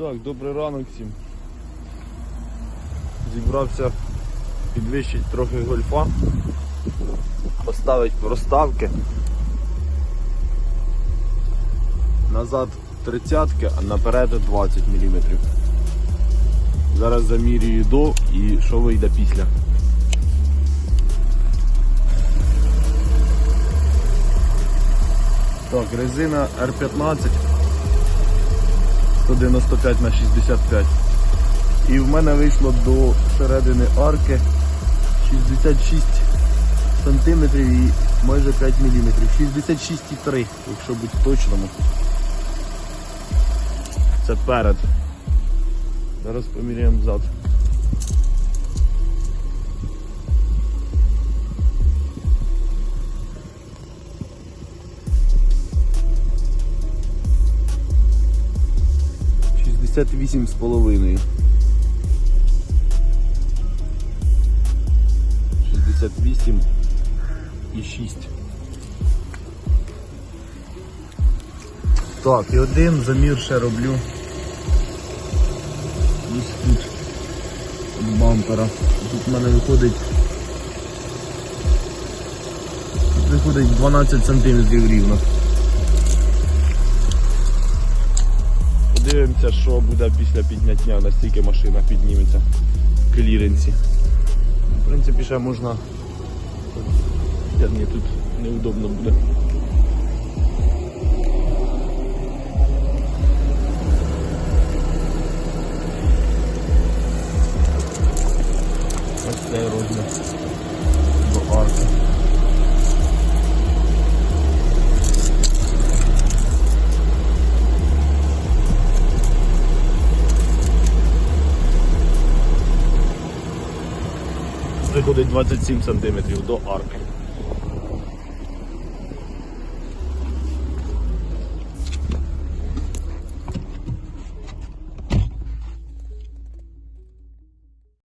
Так, добрий ранок всім. Зібрався підвищити трохи гольфа, поставити проставки. Назад 30 а наперед 20 мм. Зараз замірюю до і що вийде після. Так, резина R15 195 на 65. І в мене вийшло до середини арки 66 сантиметрів і майже 5 мм. 66,3, якщо бути точному. Це перед. Зараз поміряємо зад. Шістдесят вісім з половиною. Шістдесят вісім і шість. Так, і один замір ще роблю. Ось тут бампера. Тут в мене виходить. Тут виходить 12 сантиметрів рівно. Подивимося, що буде після підняття, настільки машина підніметься в кліренсі. В принципі, ще можна. Я мені тут неудобно буде. Ось цей розмір до арки. Виходить 27 см до арки.